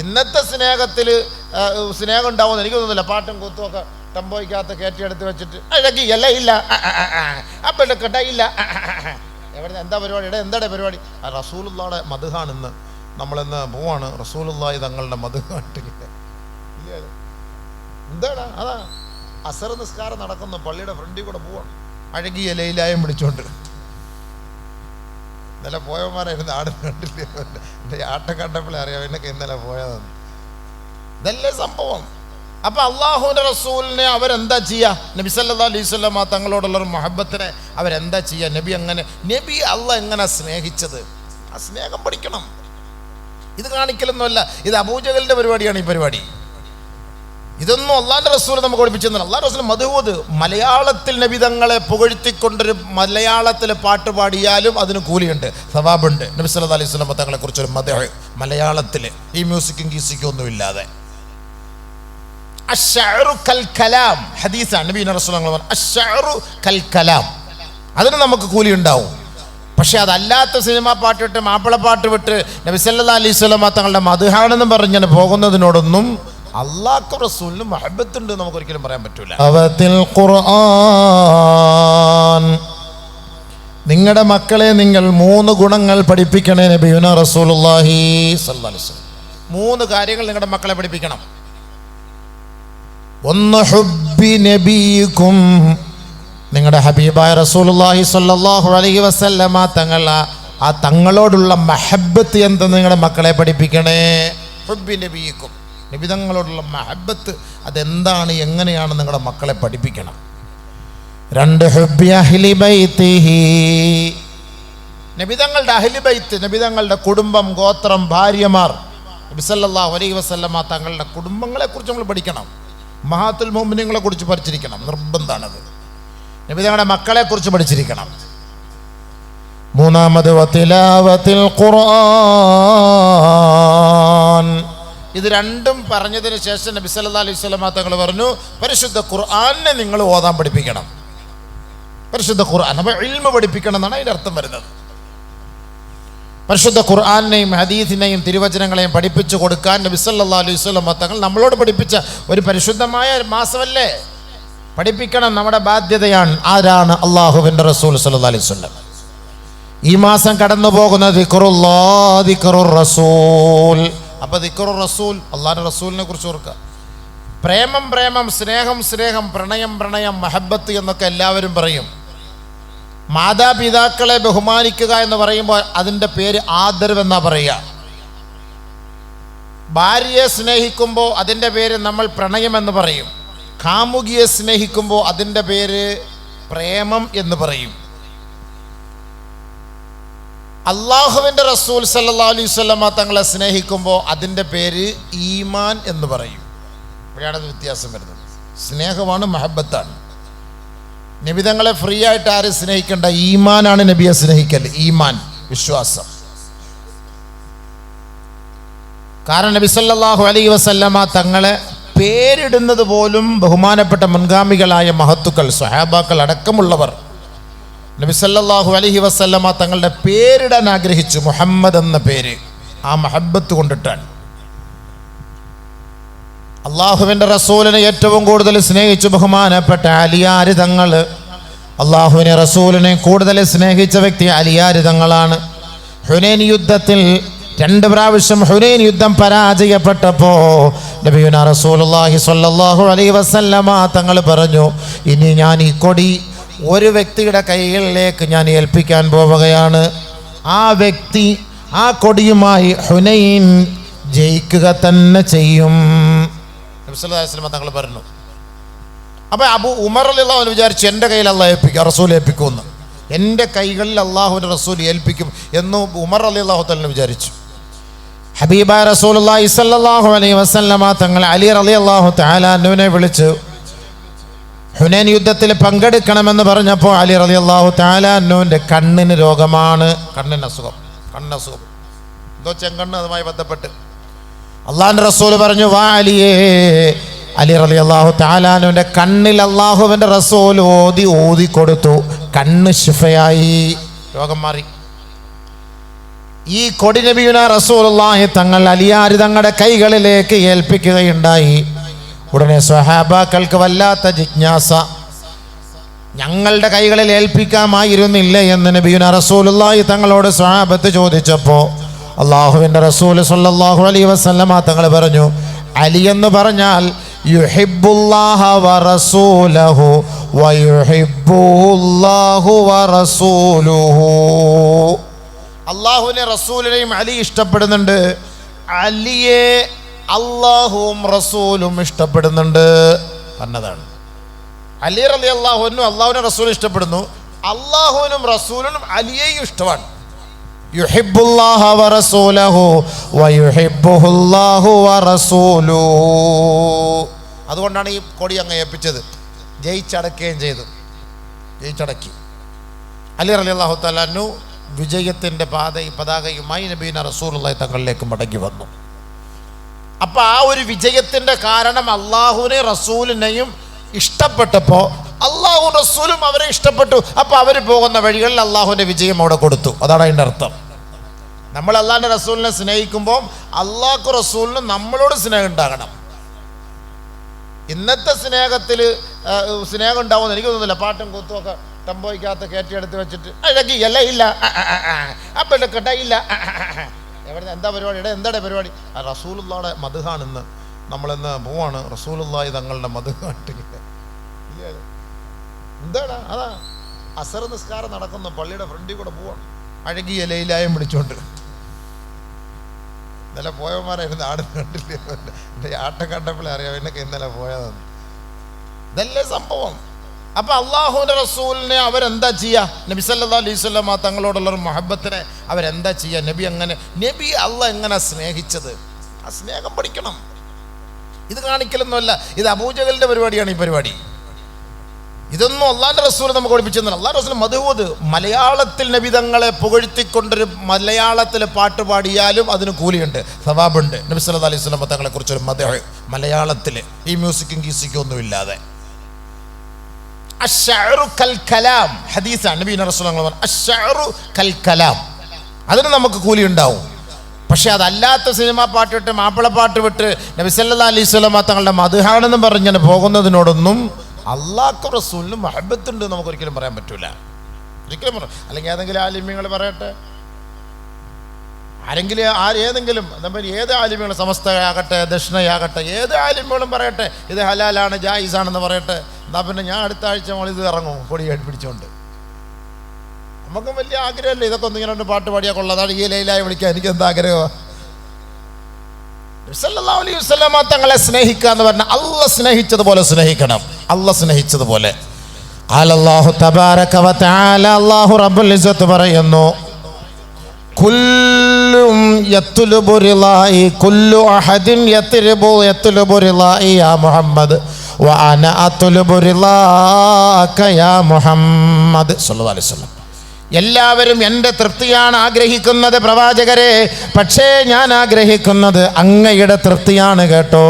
ഇന്നത്തെ സ്നേഹത്തിൽ സ്നേഹം ഉണ്ടാവുമെന്ന് എനിക്ക് തോന്നുന്നില്ല. പാട്ടും ഒക്കെ ടെമ്പോയ്ക്കകത്ത് കയറ്റിയെടുത്ത് വെച്ചിട്ട് അഴകി അല്ല ഇല്ല. അപ്പം എടുക്കട്ടെ ഇല്ല. എവിടെ എന്താ പരിപാടി? എടാ എന്താടെ പരിപാടി? ആ റസൂലുള്ളാടെ മധുഹാണിന്ന് നമ്മളിന്ന് പോവാണ്. റസൂലുള്ളാഹി തങ്ങളുടെ മധുഹാട്ടില്ല എന്താടാ? അതാ. അസർ നിസ്കാരം നടക്കുന്നു. പള്ളിയുടെ ഫ്രണ്ടിൽ കൂടെ പോവാണ്. അഴകിയ ലൈലായം പിടിച്ചോണ്ട്. ഇന്നലെ പോയവന്മാരായിരുന്നു ആട് കണ്ടില്ലേ? എന്റെ ആട്ടം കണ്ടപ്പോഴേ അറിയാം എന്നൊക്കെ ഇന്നലെ പോയതെന്ന്. ഇതല്ലേ സംഭവം? അപ്പൊ അള്ളാഹുവിന്റെ റസൂലിനെ അവരെന്താ ചെയ്യുക നബി സല്ലാ സ്വലമ തങ്ങളോടുള്ള ഒരു മഹബത്തിനെ അവരെന്താ ചെയ്യുക നബി അങ്ങനെ നബി അള്ള എങ്ങനെ സ്നേഹിച്ചത്? ആ സ്നേഹം പഠിക്കണം. ഇത് കാണിക്കലൊന്നുമല്ല. ഇത് അബൂജകലിന്റെ പരിപാടിയാണ് ഈ പരിപാടി. ഇതൊന്നും അള്ളാന്റെ റസൂൽ നമുക്ക് പഠിപ്പിച്ചെന്നല്ല അള്ളാഹ് റസൂൽ മധുവത് മലയാളത്തിൽ നബിതങ്ങളെ പുകഴ്ത്തിക്കൊണ്ടൊരു മലയാളത്തിൽ പാട്ട് പാടിയാലും അതിന് കൂലിയുണ്ട് സവാബുണ്ട്. നബി സല്ലാ അലൈഹി വസല്ലം തങ്ങളെ കുറിച്ചൊരു മത മലയാളത്തിൽ ഈ മ്യൂസിക്കും ഗീസിക്കും ഒന്നും ഇല്ലാതെ. കലാം. കലാം. അതിന് നമുക്ക് കൂലി ഉണ്ടാവും പക്ഷെ അതല്ലാത്ത സിനിമ പാട്ടിട്ട് മാപ്പിളപ്പാട്ട് വിട്ട് നബി സല്ലല്ലാഹു അലൈഹി വസല്ലം തങ്ങളുടെ മധുഹാണെന്ന് പറഞ്ഞിങ്ങനെ പോകുന്നതിനോടൊന്നും അള്ളാഹ് റസൂലിന് മഹബത്തുണ്ട് നമുക്ക് ഒരിക്കലും പറയാൻ പറ്റൂല. അവത്തിൽ ഖുർആൻ. നിങ്ങളുടെ മക്കളെ നിങ്ങൾ മൂന്ന് ഗുണങ്ങൾ പഠിപ്പിക്കണേ നബിയുന റസൂലുള്ളാഹി സ്വല്ലല്ലാഹു മൂന്ന് കാര്യങ്ങൾ നിങ്ങളുടെ മക്കളെ പഠിപ്പിക്കണം. ഒന്ന് ഹുബി നബിക്കും നിങ്ങളുടെ ഹബീബായ റസൂലുള്ളാഹി സ്വല്ലല്ലാഹു അലൈഹി വസല്ലമ തങ്ങൾ ആ തങ്ങളോടുള്ള മഹബത്ത് എന്ത് നിങ്ങളുടെ മക്കളെ പഠിപ്പിക്കണേ? ഹുബി നബിക്കും നബിതങ്ങളോടുള്ള മഹബത്ത് അതെന്താണ് എങ്ങനെയാണ് നിങ്ങളുടെ മക്കളെ പഠിപ്പിക്കണം? രണ്ട് നബിതങ്ങളുടെ അഹ്ലി ബൈത്ത് നബിതങ്ങളുടെ കുടുംബം ഗോത്രം ഭാര്യമാർ. നബി സല്ലല്ലാഹു അലൈഹി വസല്ലമ തങ്ങളുടെ കുടുംബങ്ങളെ കുറിച്ച് നമ്മൾ പഠിക്കണം. മഹാത്തുൽ മോമിനങ്ങളെ കുറിച്ച് പഠിച്ചിരിക്കണം. നിർബന്ധമാണത് നബിതങ്ങളുടെ മക്കളെ കുറിച്ച് പഠിച്ചിരിക്കണം. മൂന്നാമത് വത്തിലാവത്തിൽ ഖുർആൻ. ഇത് രണ്ടും പറഞ്ഞതിന് ശേഷം നബി സല്ലാ അലൈഹി വസല്ലമ തങ്ങൾ പറഞ്ഞു പരിശുദ്ധ ഖുർആാനെ നിങ്ങൾ ഓതാൻ പഠിപ്പിക്കണം. പരിശുദ്ധ ഖുർആൻ അപ്പോൾ ഇൽമ പഠിപ്പിക്കണം എന്നാണ് അതിന്റെ അർത്ഥം വരുന്നത്. പരിശുദ്ധ ഖുർആാനെയും ഹദീസിനെയും തിരുവചനങ്ങളെയും പഠിപ്പിച്ചു കൊടുക്കാൻ നബി സല്ലാ അലൈഹി വസല്ലം തങ്ങൾ നമ്മളോട് പഠിപ്പിച്ച ഒരു പരിശുദ്ധമായ മാസമല്ലേ? പഠിപ്പിക്കണം നമ്മുടെ ബാധ്യതയാണ്. ആരാണ് അള്ളാഹുവിന്റെ റസൂൽ സല്ലാ അലൈഹി വസല്ലം? ഈ മാസം കടന്നു പോകുന്ന ദിക്റുല്ലാ ദിക്റുർ റസൂൽ അപ്പോൾ ദിക്കറു റസൂൽ അള്ളാഹുന്റെ റസൂലിനെ കുറിച്ച് ഓർക്കുക. പ്രേമം പ്രേമം സ്നേഹം സ്നേഹം പ്രണയം പ്രണയം മഹബത്ത് എന്നൊക്കെ എല്ലാവരും പറയും. മാതാപിതാക്കളെ ബഹുമാനിക്കുക എന്ന് പറയുമ്പോൾ അതിന്റെ പേര് ആദരവ് എന്നാ പറയുക. ഭാര്യയെ സ്നേഹിക്കുമ്പോൾ അതിന്റെ പേര് നമ്മൾ പ്രണയം എന്ന് പറയും. കാമുകിയെ സ്നേഹിക്കുമ്പോൾ അതിന്റെ പേര് പ്രേമം എന്ന് പറയും. അള്ളാഹുവിന്റെ റസൂൽ സല്ലാ അലൈഹി വസല്ലമ തങ്ങളെ സ്നേഹിക്കുമ്പോൾ അതിന്റെ പേര് ഈമാൻ എന്ന് പറയും. ഇവിടെയാണ് അത് വ്യത്യാസം വരുന്നത്. സ്നേഹമാണ് മഹബത്താണ്. നബിതങ്ങളെ ഫ്രീ ആയിട്ട് ആരും സ്നേഹിക്കേണ്ട. ഈമാനാണ് നബിയെ സ്നേഹിക്കൽ ഈമാൻ വിശ്വാസം. കാരണം നബി സല്ലാഹു അലൈഹി വസല്ലമ തങ്ങളെ പേരിടുന്നത് പോലും ബഹുമാനപ്പെട്ട മുൻഗാമികളായ മഹത്തുക്കൾ സ്വഹാബാക്കൾ അടക്കമുള്ളവർ നബി അലഹി വസല്ലമ തങ്ങളുടെ പേരിടാൻ ആഗ്രഹിച്ചു. മുഹമ്മദ് എന്ന പേര്. ആ മഹബത്ത് കൊണ്ടിട്ടാണ്. അള്ളാഹുവിന്റെ റസൂലിനെ ഏറ്റവും കൂടുതൽ സ്നേഹിച്ചു ബഹുമാനപ്പെട്ട അലിയാരി തങ്ങൾ. അള്ളാഹുവിനെ റസൂലിനെ കൂടുതൽ സ്നേഹിച്ച വ്യക്തി അലിയാരി തങ്ങളാണ്. ഹുനൈൻ യുദ്ധത്തിൽ രണ്ട് പ്രാവശ്യം ഹുനൈൻ യുദ്ധം പരാജയപ്പെട്ടപ്പോൾ നബിയുന റസൂലുള്ളാഹി സ്വല്ലല്ലാഹു അലൈഹി വസല്ലമ തങ്ങൾ പറഞ്ഞു ഇനി ഞാൻ ഈ കൊടി ഒരു വ്യക്തിയുടെ കൈകളിലേക്ക് ഞാൻ ഏൽപ്പിക്കാൻ പോവുകയാണ്. ആ വ്യക്തി ആ കൊടിയുമായി ഹുനൈൻ ജയിക്കുക തന്നെ ചെയ്യും. തങ്ങൾ പറഞ്ഞു. അപ്പോൾ അബു ഉമർ അള്ളാഹു വിചാരിച്ചു എന്റെ കയ്യിൽ അള്ളാഹ് ഏൽപ്പിക്കും റസൂൽ ഏൽപ്പിക്കുമെന്ന്. എന്റെ കൈകളിൽ അള്ളാഹുവിന്റെ റസൂൽ ഏൽപ്പിക്കും എന്ന് ഉമർ അലി അള്ളാഹു തന്നെ വിചാരിച്ചു. ഹബീബ റസൂൽ സല്ലല്ലാഹു അലൈഹി വസല്ലമ തങ്ങൾ അലി അലി അള്ളാഹു താലാനുവിനെ വിളിച്ച്. ഹുനൈൻ യുദ്ധത്തിൽ പങ്കെടുക്കണമെന്ന് പറഞ്ഞപ്പോൾ അലി റലി അള്ളാഹു താലാന്നൂന്റെ കണ്ണിന് രോഗമാണ്. കണ്ണിന് അസുഖം. കണ്ണിന് അസുഖം. എന്തോ ചെങ്കണ്ണ് അതുമായി ബന്ധപ്പെട്ട്. അള്ളാഹിന്റെ റസൂൽ പറഞ്ഞു വാ അലിയേ. അലി റലി അള്ളാഹു താലാനുവിന്റെ കണ്ണിൽ അള്ളാഹുവിന്റെ റസൂൽ ഓതി ഓതി കൊടുത്തു. കണ്ണ് ശിഫയായി. രോഗം മാറി. ഈ കൊടിനബിയുന റസൂൽ അള്ളാഹി തങ്ങൾ അലിയാരി തങ്ങളുടെ കൈകളിലേക്ക് ഏൽപ്പിക്കുകയുണ്ടായി. ഉടനെ സ്വഹാബാക്കൾക്ക് വല്ലാത്ത ജിജ്ഞാസ. ഞങ്ങളുടെ കൈകളിൽ ഏൽപ്പിക്കാമായിരുന്നില്ല എന്ന് നബിയുന റസൂലുള്ളാഹി തങ്ങളോട് സ്വഹാബത്ത് ചോദിച്ചപ്പോൾ അള്ളാഹുവിന്റെ റസൂൽ സല്ലല്ലാഹു അലൈഹി വസല്ലമ തങ്ങൾ പറഞ്ഞു അലി എന്ന് പറഞ്ഞാൽ വറസൂലുഹു അള്ളാഹുവിനെ റസൂലിനെയും അലി ഇഷ്ടപ്പെടുന്നുണ്ട്. അലിയെ അള്ളാഹുവും റസൂലും ഇഷ്ടപ്പെടുന്നുണ്ട് എന്നതാണ് അലി അലി അള്ളാഹുവിനും അള്ളാഹുവിനും റസൂലും ഇഷ്ടപ്പെടുന്നു. അള്ളാഹുവിനും റസൂലിനും അലിയെയും ഇഷ്ടമാണ്. അതുകൊണ്ടാണ് ഈ കൊടി അങ്ങ് ഏൽപ്പിച്ചത്. ജയിച്ചടക്കുകയും ചെയ്തു. ജയിച്ചടക്കി. അലി അലി അള്ളാഹു തലാനു വിജയത്തിന്റെ പാത പതാകയുമായി നബീന റസൂൽ തങ്ങളിലേക്ക് മടങ്ങി വന്നു. അപ്പം ആ ഒരു വിജയത്തിന്റെ കാരണം അള്ളാഹുവിനെ റസൂലിനെയും ഇഷ്ടപ്പെട്ടപ്പോൾ അള്ളാഹു റസൂലും അവരെ ഇഷ്ടപ്പെട്ടു അപ്പോൾ അവർ പോകുന്ന വഴികളിൽ അള്ളാഹുവിന്റെ വിജയം അവിടെ കൊടുത്തു അതാണ് അതിന്റെ അർത്ഥം നമ്മൾ അള്ളാഹിന്റെ റസൂലിനെ സ്നേഹിക്കുമ്പോൾ അള്ളാഹു റസൂലിന് നമ്മളോട് സ്നേഹം ഉണ്ടാകണം ഇന്നത്തെ സ്നേഹത്തിൽ സ്നേഹം ഉണ്ടാവുമെന്ന് എനിക്ക് തോന്നുന്നില്ല പാട്ടും കൂത്തും ഒക്കെ ടെമ്പോയ്ക്കകത്ത് കയറ്റിയെടുത്ത് വെച്ചിട്ട് അഴകി അല്ല ഇല്ല അപ്പം എടുക്കട്ടെ ഇല്ല എവിടെ എന്താ പരിപാടി? ഇട എന്താണ് പരിപാടി? ആ റസൂലുള്ളാടെ മധുഹാണ് ഇന്ന് നമ്മളിന്ന് പോവാണ്. റസൂലുള്ളാഹി തങ്ങളുടെ മധുഹാട്ട് എന്താണ് അതാ അസർ നിസ്കാരം നടക്കുന്ന. പള്ളിയുടെ ഫ്രണ്ടിൽ കൂടെ പോവാണ്. അഴകിയ ലൈലായം പിടിച്ചോണ്ട് ഇന്നലെ പോയവന്മാരായിരുന്നു ആട് കണ്ടില്ല? എന്റെ ആട്ടം കണ്ടപ്പോഴേ അറിയാം എന്നൊക്കെ ഇന്നലെ പോയതാണ് ഇതല്ലേ സംഭവം? അപ്പൊ അള്ളാഹുവിന്റെ റസൂലിനെ അവരെന്താ ചെയ്യുക നബി സല്ലാ അലൈഹി സ്വലമ തങ്ങളോടുള്ള ഒരു മഹബത്തിനെ അവരെന്താ ചെയ്യുക നബി അങ്ങനെ നബി അല്ല എങ്ങനെ സ്നേഹിച്ചത്? ആ സ്നേഹം പഠിക്കണം. ഇത് കാണിക്കലൊന്നുമല്ല. ഇത് അബൂജകലിന്റെ പരിപാടിയാണ് ഈ പരിപാടി. ഇതൊന്നും അള്ളാന്റെ റസൂൽ നമുക്ക് പഠിപ്പിച്ചെന്നല്ല അള്ളാഹ് റസൂൽ മധുവത് മലയാളത്തിൽ നബിതങ്ങളെ പുകഴ്ത്തിക്കൊണ്ടൊരു മലയാളത്തിൽ പാട്ട് പാടിയാലും അതിന് കൂലിയുണ്ട് സവാബുണ്ട്. നബി സല്ലാ അലൈഹി സ്വലം തങ്ങളെ കുറിച്ചൊരു മത മലയാളത്തിൽ ഈ മ്യൂസിക്കും ഗീസിക്കും ഒന്നും ഇല്ലാതെ അശ്ശഅറു കൽ കലാം. ഹദീസാണ്. നബീന റസൂൽ പറഞ്ഞു അതിന് നമുക്ക് കൂലി ഉണ്ടാവും. പക്ഷെ അതല്ലാത്ത സിനിമ പാട്ടിട്ട് മാപ്പിളപ്പാട്ട് വിട്ട് നബി സല്ലാ അലൈഹി സ്വലമ തങ്ങളുടെ മധുഹാണെന്ന് പറഞ്ഞാൽ പോകുന്നതിനോടൊന്നും അള്ളാഹ് റസൂലിനും മഹബത്തുണ്ട് നമുക്ക് ഒരിക്കലും പറയാൻ പറ്റൂല. ഒരിക്കലും പറ അല്ലെങ്കിൽ ഏതെങ്കിലും ആലിമ്യങ്ങൾ പറയട്ടെ. ആരെങ്കിലും ആര് ഏതെങ്കിലും ഏത് ആലിമ്യങ്ങളും സമസ്തയാകട്ടെ ദക്ഷിണയാകട്ടെ ഏത് ആലിമ്യങ്ങളും പറയട്ടെ ഇത് ഹലാലാണ് ജായിസാണെന്ന് പറയട്ടെ. എന്നാൽ പിന്നെ ഞാൻ അടുത്ത ആഴ്ച നമ്മളിത് ഇറങ്ങും. പൊടി പിടിച്ചോണ്ട്. നമുക്കും വലിയ ആഗ്രഹമല്ലേ? ഇതൊക്കെ ഒന്നിങ്ങനെ രണ്ട് പാട്ട് പാടിയാൽ കൊള്ളാം. ഈ ലൈലായി വിളിക്കാൻ. എനിക്ക് എന്താ ആഗ്രഹമാണ് അലൈഹി വസല്ലമ തങ്ങളെ സ്നേഹിക്കുക എന്ന് പറഞ്ഞാൽ അല്ല സ്നേഹിച്ചതുപോലെ സ്നേഹിക്കണം. അല്ല സ്നേഹിച്ചതുപോലെ. അലല്ലാഹു തബാരക വതആല അല്ലാഹു റബ്ബുൽ ഇസ്സത്ത് പറയുന്നു കുല്ലും യത്ലുബു റിലായി. കുല്ലു അഹദിൻ യത്ലുബു യത്ലുബു റിലായി യാ മുഹമ്മദ്. വഅന യാ മുഹമ്മദ് സല്ലല്ലാഹു അലൈഹി വസല്ലം എല്ലാവരും എന്റെ തൃപ്തിയാണ് ആഗ്രഹിക്കുന്നത് പ്രവാചകരെ. പക്ഷേ ഞാൻ ആഗ്രഹിക്കുന്നത് അങ്ങയുടെ തൃപ്തിയാണ് കേട്ടോ.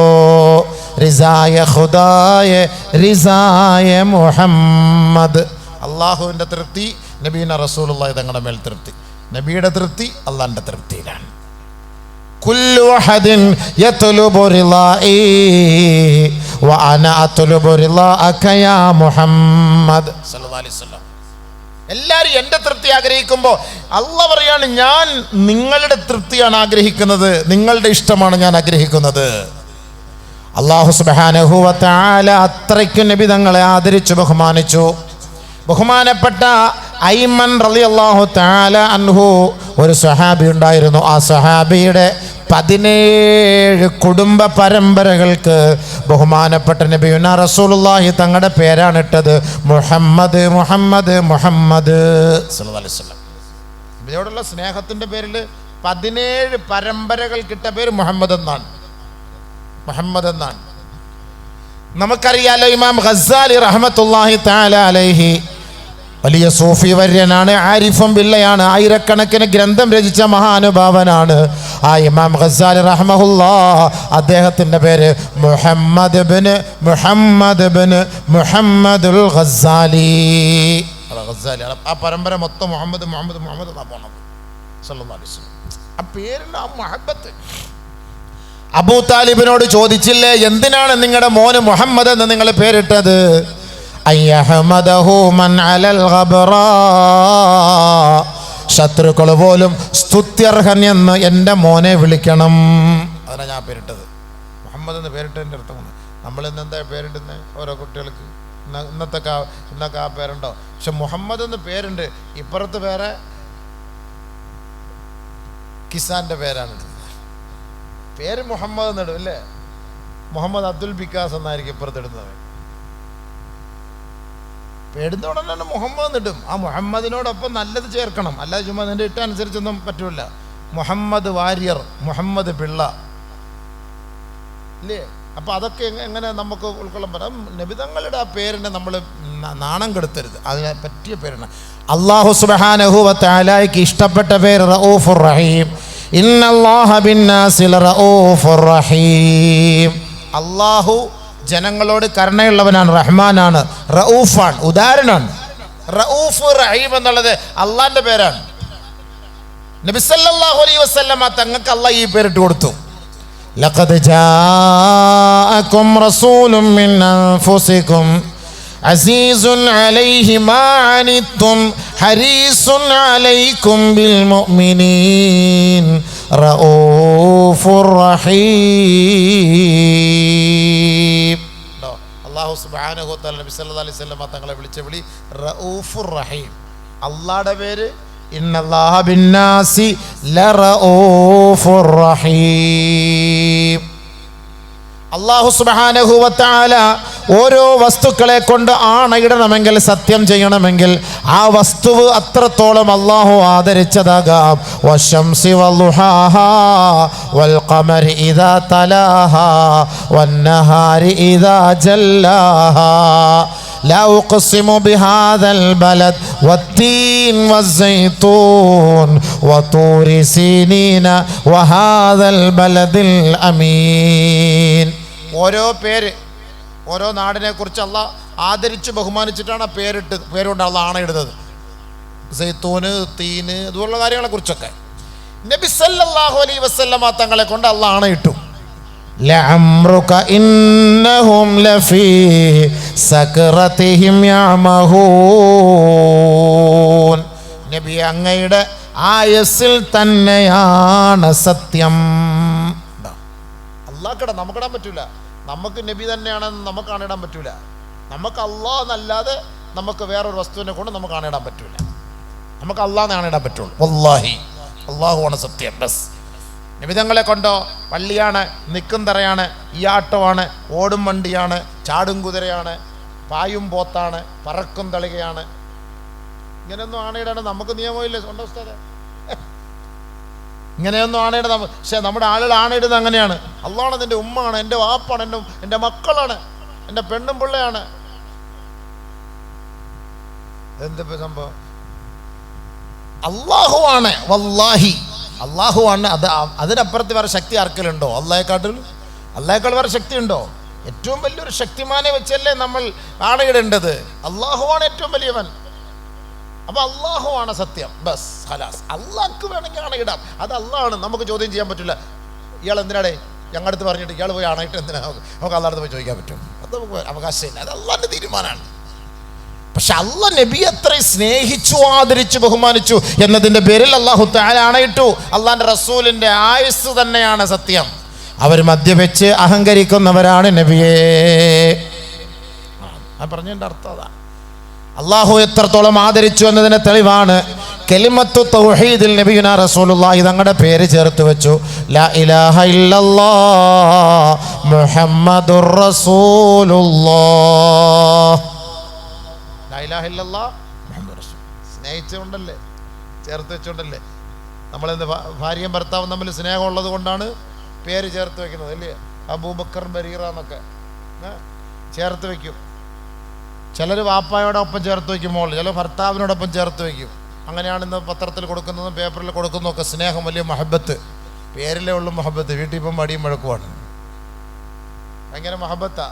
റിസായ ഖുദായ റിസായ മുഹമ്മദ്. അള്ളാഹുവിന്റെ തൃപ്തി നബീന റസൂലുള്ള തങ്ങളുടെ മേൽ തൃപ്തി. നബിയുടെ തൃപ്തി അള്ളാഹിന്റെ തൃപ്തിയിലാണ്. كل أحد يطلب رضائي وأنا أطلب رضاك يا محمد صلى الله عليه وسلم എല്ലാവരും എൻ്റെ തൃപ്തി ആഗ്രഹിക്കുമ്പോൾ അല്ല പറയാണ് ഞാൻ നിങ്ങളുടെ തൃപ്തിയാണ് ആഗ്രഹിക്കുന്നത് നിങ്ങളുടെ ഇഷ്ടമാണ് ഞാൻ ആഗ്രഹിക്കുന്നത് അള്ളാഹു സുബാനഹുവത്താല അത്രയ്ക്കും നബി തങ്ങളെ ആദരിച്ചു ബഹുമാനിച്ചു ബഹുമാനപ്പെട്ട ഐമൻ റലി അള്ളാഹു താല അൻഹു ഒരു സഹാബി ഉണ്ടായിരുന്നു ആ സഹാബിയുടെ പതിനേഴ് കുടുംബ പരമ്പരകൾക്ക് ബഹുമാനപ്പെട്ട നബിയുന റസൂലുള്ളാഹി തങ്ങളുടെ പേരാണ് ഇട്ടത് മുഹമ്മദ് മുഹമ്മദ്. മുഹമ്മദ് ഇവരോടുള്ള സ്നേഹത്തിന്റെ പേരിൽ പതിനേഴ് പരമ്പരകൾ കിട്ട പേര് മുഹമ്മദ് എന്നാണ്. മുഹമ്മദ് എന്നാണ്. നമുക്കറിയാലോ ഇമാം ഖസാലി റഹ്മത്തുള്ളാഹി തആല അലൈഹി വലിയ സൂഫി വര്യനാണ് ആരിഫം പിള്ളയാണ് ആയിരക്കണക്കിന് ഗ്രന്ഥം രചിച്ച മഹാനുഭാവനാണ് ആ ഇമാം ഖസാൽ റഹ്മഹുല്ലാ. അദ്ദേഹത്തിന്റെ പേര് മുഹമ്മദ് ബിൻ മുഹമ്മദ് ബിൻ മുഹമ്മദുൽ അതാ ഖസാലി ആ പരമ്പര മൊത്തം മുഹമ്മദ് മുഹമ്മദ് മുഹമ്മദ് ആ പേരിന് ആ മഹബത്ത്. അബൂ താലിബിനോട് ചോദിച്ചില്ലേ എന്തിനാണ് നിങ്ങളുടെ മോന് മുഹമ്മദ് എന്ന് നിങ്ങൾ പേരിട്ടത്? ശത്രുക്കൾ പോലും സ്തുത്യർഹൻ എന്ന് എന്റെ മോനെ വിളിക്കണം. അതിനാണ് ഞാൻ പേരിട്ടത്. മുഹമ്മദ് എന്ന് പേരിട്ടതിന്റെ അർത്ഥമാണ് നമ്മൾ ഇന്ന് എന്താ പേരിടുന്നത് ഓരോ കുട്ടികൾക്ക്. ഇന്ന ഇന്നത്തെ കാ ഇന്നൊക്കെ ആ പേരുണ്ടോ? പക്ഷെ മുഹമ്മദ് എന്ന് പേരുണ്ട്. ഇപ്പുറത്ത് പേരെ കിസാന്റെ പേരാണ് ഇടുന്നത്. പേര് മുഹമ്മദ് എന്നിടും അല്ലേ? മുഹമ്മദ് അബ്ദുൽ ബിക്കാസ് എന്നായിരിക്കും ഇപ്പുറത്തിടുന്നത് പേടുന്ന ഉടനെ തന്നെ മുഹമ്മദ് എന്നിടും ആ മുഹമ്മദിനോടൊപ്പം നല്ലത് ചേർക്കണം. അല്ലാതെ ചുമ്മാ നിന്റെ ഇട്ട അനുസരിച്ചൊന്നും പറ്റൂല. മുഹമ്മദ് വാര്യർ മുഹമ്മദ് പിള്ള. ഇല്ലേ? അപ്പം അതൊക്കെ എങ്ങനെ നമുക്ക് ഉൾക്കൊള്ളാൻ പറ്റാം? നബിതങ്ങളുടെ ആ പേരിനെ നമ്മൾ നാണം കെടുത്തരുത്. അതിനെ പറ്റിയ പേരാണ്. അള്ളാഹു സുബ്ഹാനഹു വ ഇഷ്ടപ്പെട്ട പേര് റഊഫുർ റഹീം. ഇന്നല്ലാഹ റഊഫുർ റഹീം. അള്ളാഹു ജനങ്ങളോട് കരുണയുള്ളവനാണ് റഹ്മാനാണ് റഊഫാണ് ഉദാഹരണമാണ് റഊഫ് റഹീം എന്നുള്ളത് അള്ളാന്റെ പേരാണ് നബി സല്ലല്ലാഹു അലൈഹി വസല്ലമ തങ്ങൾക്ക് അള്ളാഹ് ഈ പേരിട്ട് കൊടുത്തു لقد جاءكم رسول من أنفسكم عزيز عليه ما عنتم حريص عليكم بالمؤمنين رؤوف رحيم അള്ളാഹു സുബ്ഹാനഹു തആല നബി സല്ലല്ലാഹു അലൈഹി വസല്ലമ തങ്ങളെ വിളിച്ച വിളി റഊഫുർ റഹീം. അള്ളാഹുടെ പേര് അള്ളാഹു തആല ഓരോ വസ്തുക്കളെ കൊണ്ട് ആണയിടണമെങ്കിൽ സത്യം ചെയ്യണമെങ്കിൽ ആ വസ്തുവ് അത്രത്തോളം അള്ളാഹു ആദരിച്ചതാകാം വശംസി വളുഹാഹാ വൽ ഖമരി ഇദാ തലാഹാ വന്നഹാരി ഇദാ ജല്ലാഹാ لا أقسم بهذا البلد والتين والزيتون وطور سينين وهذا البلد الأمين ഓരോ പേര് ഓരോ നാടിനെ കുറിച്ച് അല്ല ആദരിച്ച് ബഹുമാനിച്ചിട്ടാണ് ആ പേരിട്ട് പേരുകൊണ്ട് അള്ള ആണയിടുന്നത് സൈത്തൂന് തീന് അതുപോലുള്ള കാര്യങ്ങളെ കുറിച്ചൊക്കെ നബി സല്ലല്ലാഹു അലൈഹി വസല്ലമ തങ്ങളെ കൊണ്ട് അള്ള ആണയിട്ടു لعمرك إنهم لفي سكرتهم يعمهون നബി അങ്ങയുടെ ആയസിൽ തന്നെയാണ് സത്യം അള്ളാഹ്ക്കട നമുക്കിടാൻ പറ്റൂല നമുക്ക് നബി തന്നെയാണെന്ന് നമുക്ക് കാണിടാൻ പറ്റൂല. നമുക്ക് അള്ളാഹ് എന്നല്ലാതെ നമുക്ക് വേറൊരു വസ്തുവിനെ കൊണ്ട് നമുക്ക് കാണിടാൻ പറ്റൂല. നമുക്ക് അള്ളാഹ് കാണിടാൻ പറ്റുള്ളൂ. വല്ലാഹി. അള്ളാഹുവാണ് സത്യം. ബസ്. നിമിതങ്ങളെ കൊണ്ടോ പള്ളിയാണ് നിൽക്കും തറയാണ് ഈ ആട്ടമാണ് ഓടും വണ്ടിയാണ് ചാടും കുതിരയാണ് പായും പോത്താണ് പറക്കും തളികയാണ്. ഇങ്ങനെയൊന്നും ആണയിടാണ് നമുക്ക് നിയമമില്ല. സ്വന്തം ഉസ്താദെ? ഇങ്ങനെയൊന്നും നമ്മൾ പക്ഷേ നമ്മുടെ ആളുകൾ ആണയിടുന്നത് അങ്ങനെയാണ്. അള്ളാണ് എന്റെ ഉമ്മാണ് എന്റെ വാപ്പാണ് എന്റെ എന്റെ മക്കളാണ് എന്റെ പെണ്ണും പിള്ളയാണ്. എന്തിപ്പോ സംഭവം? അള്ളാഹുവാണ് വല്ലാഹി. അള്ളാഹുവാണ് അത് അതിനപ്പുറത്ത് വേറെ ശക്തി ആർക്കലുണ്ടോ അള്ളാഹെക്കാട്ടിൽ അള്ളാഹേക്കാൾ വേറെ ശക്തി ഉണ്ടോ ഏറ്റവും വലിയൊരു ശക്തിമാനെ വെച്ചല്ലേ നമ്മൾ ആണയിടേണ്ടത്. അള്ളാഹുവാണ് ഏറ്റവും വലിയവൻ. അപ്പൊ അള്ളാഹുവാണ് സത്യം. ബസ് ഹലാസ് അള്ളാഹ്ക്ക് വേണമെങ്കിൽ അണയിടാം അത് അള്ളാഹാണ് നമുക്ക് ചോദ്യം ചെയ്യാൻ പറ്റില്ല. ഇയാൾ എന്തിനാടേ? അടുത്ത് പറഞ്ഞിട്ട് ഇയാൾ പോയി അണയിട്ട് എന്തിനാ? നമുക്ക് അള്ളാഹടുത്ത് പോയി ചോദിക്കാൻ പറ്റും. അത് നമുക്ക് അവകാശമില്ല. അത് അള്ളാന്റെ തീരുമാനമാണ്. പക്ഷെ അല്ല നബി അത്രയും സ്നേഹിച്ചു ആദരിച്ചു ബഹുമാനിച്ചു എന്നതിന്റെ പേരിൽ അള്ളാഹു താലാണയിട്ടു അള്ളാഹിന്റെ റസൂലിന്റെ ആയുസ് തന്നെയാണ് സത്യം. അവർ മദ്യവെച്ച് അഹങ്കരിക്കുന്നവരാണ് നബിയെ. ആ പറഞ്ഞതിന്റെ അർത്ഥം അതാ. അള്ളാഹു എത്രത്തോളം ആദരിച്ചു എന്നതിന് തെളിവാണ്. കെലിമത്തു തൗഹീദിൽ നബിയുന റസൂലുള്ളാഹി തങ്ങളുടെ പേര് ചേർത്ത് വെച്ചു. ലാ ഇലാഹ ഇല്ലല്ലാ ലാ ഇലാഹ ഇല്ലല്ലാ സ്നേഹിച്ചുകൊണ്ടല്ലേ? ചേർത്ത് വെച്ചുകൊണ്ടല്ലേ? നമ്മളെന്ത് ഭാര്യയും ഭർത്താവും തമ്മിൽ സ്നേഹമുള്ളത് കൊണ്ടാണ് പേര് ചേർത്ത് വെക്കുന്നത് അല്ലേ? അബൂബക്കർ ബരീറ എന്നൊക്കെ? ചേർത്ത് വെക്കും. ചിലർ വാപ്പായോടൊപ്പം ചേർത്ത് വയ്ക്കും മോൾ ചില ഭർത്താവിനോടൊപ്പം ചേർത്ത് വയ്ക്കും. അങ്ങനെയാണ് ഇന്ന് പത്രത്തിൽ കൊടുക്കുന്നതും പേപ്പറിൽ കൊടുക്കുന്നതും ഒക്കെ സ്നേഹം വലിയ മഹബത്ത്. പേരിലേ ഉള്ളു മഹബത്ത്. വീട്ടിൽ ഇപ്പം മടിയും മുഴക്കുവാണ് ഭയങ്കര മഹബത്താ.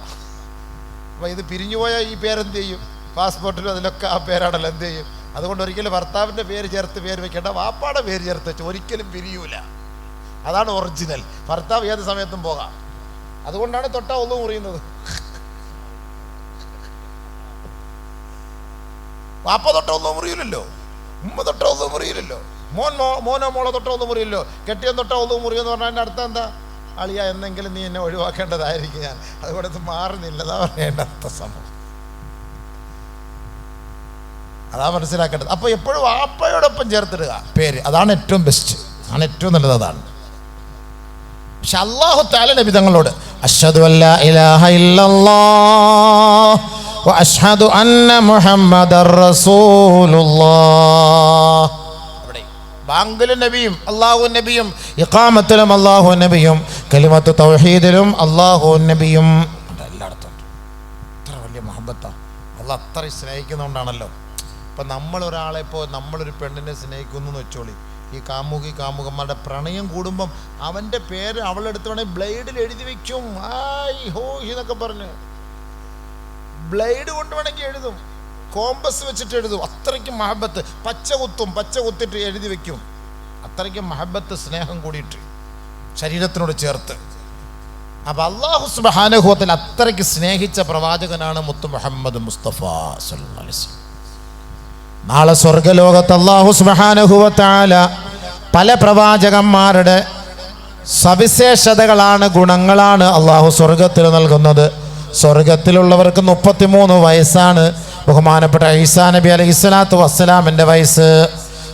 അപ്പോൾ ഇത് പിരിഞ്ഞുപോയ ഈ പേരെന്ത് ചെയ്യും? പാസ്പോർട്ടിലും അതിലൊക്കെ ആ പേരാണല്ലോ എന്ത് ചെയ്യും? അതുകൊണ്ട് ഒരിക്കലും ഭർത്താവിന്റെ പേര് ചേർത്ത് പേര് വെക്കേണ്ട വാപ്പാടെ പേര് ചേർത്ത് വെച്ച് ഒരിക്കലും പിരിയൂല. അതാണ് ഒറിജിനൽ. ഭർത്താവ് ഏത് സമയത്തും പോകാം. അതുകൊണ്ടാണ് തൊട്ടാ ഒന്നും മുറിയുന്നത്. വാപ്പ തൊട്ട ഒന്നും മുറിയില്ലല്ലോ. ഉമ്മ തൊട്ട ഒന്നും മുറിയില്ലല്ലോ. മോൻ മോ മോനോ മോളോ തൊട്ട ഒന്നും മുറിയില്ലോ കെട്ടിയൻ തൊട്ട ഒന്നും മുറിയെന്ന് പറഞ്ഞാൽ എന്റെ അർത്ഥം എന്താ? അളിയ എന്നെങ്കിലും നീ എന്നെ ഒഴിവാക്കേണ്ടതായിരിക്കും ഞാൻ. അതുകൊണ്ട് ഇത് മാറുന്നില്ല അതാ പറയേണ്ട അർത്ഥ സംഭവം അതാ മനസ്സിലാക്കേണ്ടത്. അപ്പോൾ എപ്പോഴും വാപ്പയോടൊപ്പം ചേർത്തിടുക. പേര്. അതാണ് ഏറ്റവും ബെസ്റ്റ് അതാണ് ഏറ്റവും നല്ലത് അതാണ്. പക്ഷെ അള്ളാഹു താല നബി തങ്ങളോട് അല്ലാ ഇലാഹ ഇല്ലല്ലാഹ് അഷ്ഹദു അന്ന മുഹമ്മദർ റസൂലുള്ളാഹ് അവിടെ ബാങ്കിലും നബിയും അള്ളാഹു നബിയും ഇഖാമത്തിലും അള്ളാഹു നബിയും കലിമത്ത് തൗഹീദിലും അള്ളാഹു നബിയും. എല്ലായിടത്തും ഇത്ര വലിയ മഹബത്താണ് അള്ളാഹ് അത്രയും സ്നേഹിക്കുന്നതുകൊണ്ടാണല്ലോ ഇപ്പം നമ്മൾ ഒരാളെ ഇപ്പോൾ നമ്മളൊരു പെണ്ണിനെ സ്നേഹിക്കുന്നു എന്ന് വെച്ചോളി. ഈ കാമുകി കാമുകന്മാരുടെ പ്രണയം കൂടുമ്പം അവന്റെ പേര് അവളെടുത്ത് വേണമെങ്കിൽ ബ്ലേഡിൽ എഴുതി വെക്കും. ആയ് ഹോ എന്നൊക്കെ പറഞ്ഞ്. ബ്ലേഡ് കൊണ്ട് വേണമെങ്കിൽ എഴുതും. കോമ്പസ് വെച്ചിട്ട് എഴുതും. അത്രയ്ക്ക് മഹബത്ത്. പച്ച കുത്തും പച്ച കുത്തിട്ട് എഴുതി വെക്കും. അത്രയ്ക്ക് മഹബത്ത് സ്നേഹം കൂടിയിട്ട് ശരീരത്തിനോട് ചേർത്ത്. അപ്പൊ അള്ളാഹു സുബാനുഭവത്തിൽ അത്രയ്ക്ക് സ്നേഹിച്ച പ്രവാചകനാണ് മുത്തു മുഹമ്മദ് മുസ്തഫ വസല്ലം. നാളെ സ്വർഗലോകത്ത് അള്ളാഹു സുബാനുഭവത്താല പല പ്രവാചകന്മാരുടെ സവിശേഷതകളാണ് ഗുണങ്ങളാണ് അള്ളാഹു സ്വർഗത്തിൽ നൽകുന്നത്. സ്വർഗത്തിലുള്ളവർക്ക് മുപ്പത്തിമൂന്ന് വയസ്സാണ് ബഹുമാനപ്പെട്ട ഈസാ നബി അലൈഹി സ്വലാത്തു വസ്സലാമിന്റെ വയസ്സ്.